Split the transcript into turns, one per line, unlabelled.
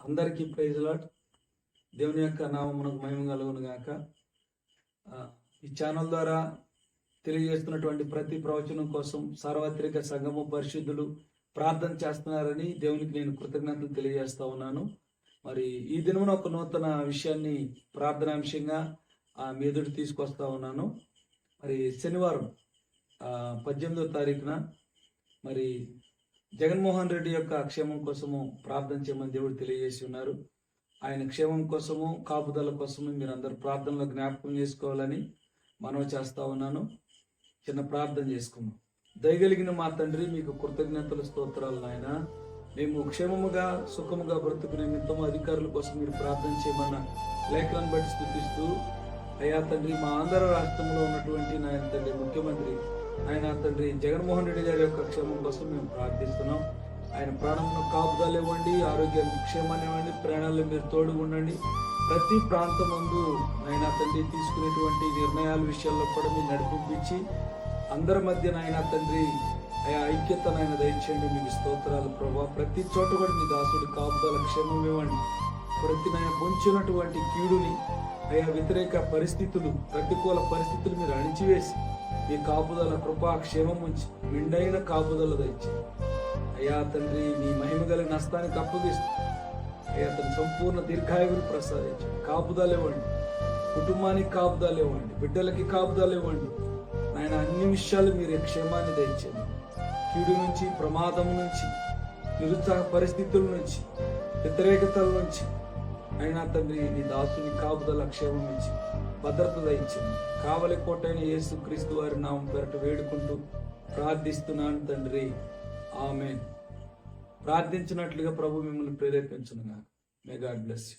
అందరికీ praise lot దేవుని యొక్క నామమునకు మహిమ కలుగును గాక. ఈ ఛానల్ ద్వారా తెలియజేస్తున్నటువంటి ప్రతి ప్రవచనం కోసం సార్వత్రిక సంఘము పరిశుద్ధులు ప్రార్థన చేస్తున్నారని దేవునికి నేను కృతజ్ఞతలు తెలియజేస్తా ఉన్నాను. మరి ఈ దినమున ఒక నూతన విషయాన్ని ప్రార్థనాంశంగా ఆ, మీ తీసుకొస్తా ఉన్నాను. మరి శనివారం పద్దెనిమిదో తారీఖున మరి జగన్మోహన్ రెడ్డి యొక్క క్షేమం కోసము ప్రార్థన చేయమని దేవుడు తెలియజేసి ఉన్నారు. ఆయన క్షేమం కోసము కాపుదల కోసము మీరు అందరు ప్రార్థనలో జ్ఞాపకం చేసుకోవాలని మనవి చేస్తా ఉన్నాను. చిన్న ప్రార్థన చేసుకుందాం. దయగలిగిన మా తండ్రి మీకు కృతజ్ఞతలు స్తోత్రాలు నాయన. మేము క్షేమముగా సుఖముగా బ్రతుకు నిమిత్తం అధికారుల కోసం మీరు ప్రార్థన చేయమన్న లేఖలను బట్టి స్థుతిస్తూ అయ్యా తండ్రి మా ఆంధ్ర రాష్ట్రంలో ఉన్నటువంటి నాయన తండ్రి ముఖ్యమంత్రి ఆయన తండ్రి జగన్మోహన్ రెడ్డి గారి యొక్క క్షేమం కోసం మేము ప్రార్థిస్తున్నాం. ఆయన ప్రాణమును కాపుదలు ఇవ్వండి ఆరోగ్యానికి క్షేమాన్ని ఇవ్వండి ప్రాణాలు మీరు తోడు ఉండండి ప్రతి ప్రాంతం ముందు ఆయన తండ్రి తీసుకునేటువంటి నిర్ణయాల విషయాల్లో కూడా మీరు నడిపించి అందరి మధ్య నాయన తండ్రి ఆయా ఐక్యత నాయన దయచేయండి. మీకు స్తోత్రాలు ప్రభావ ప్రతి చోట కూడా మీ దాసుడి కాపుదల క్షేమం ఇవ్వండి. ప్రతి నాయన పొంచినటువంటి కీడుని అయా వ్యతిరేక పరిస్థితులు ప్రతికూల పరిస్థితులు మీరు అణిచివేసి మీ కాపుదల కృపా క్షేమం ఉంచి మిండైన కాపుదల దయచి. అయ్యా తండ్రి మీ మహిమ కలిగిన నష్టానికి అప్పగిస్తూ అయ్యా తన సంపూర్ణ దీర్ఘాయువులు ప్రసాదించి. కాపుదలు ఇవ్వండి. కుటుంబానికి కాపుదలు ఇవ్వండి. బిడ్డలకి కాపుదలు ఇవ్వండి. నాయన అన్ని విషయాలు మీరు క్షేమాన్ని తెచ్చండి కీడు నుంచి ప్రమాదం నుంచి నిరుత్సాహ పరిస్థితుల నుంచి వ్యతిరేకతల నుంచి. అయినా తండ్రి నీ దాసుని కాపుదల క్షేమం నుంచి. భద్రత దయించింది కావలి కోటైన యేసు క్రీస్తు వారి నామం పెరట వేడుకుంటూ ప్రార్థిస్తున్నాను తండ్రి. ఆమె ప్రార్థించినట్లుగా ప్రభు మిమ్మల్ని ప్రేరేపించునుగా మే గాడ్ బ్లెస్ యూ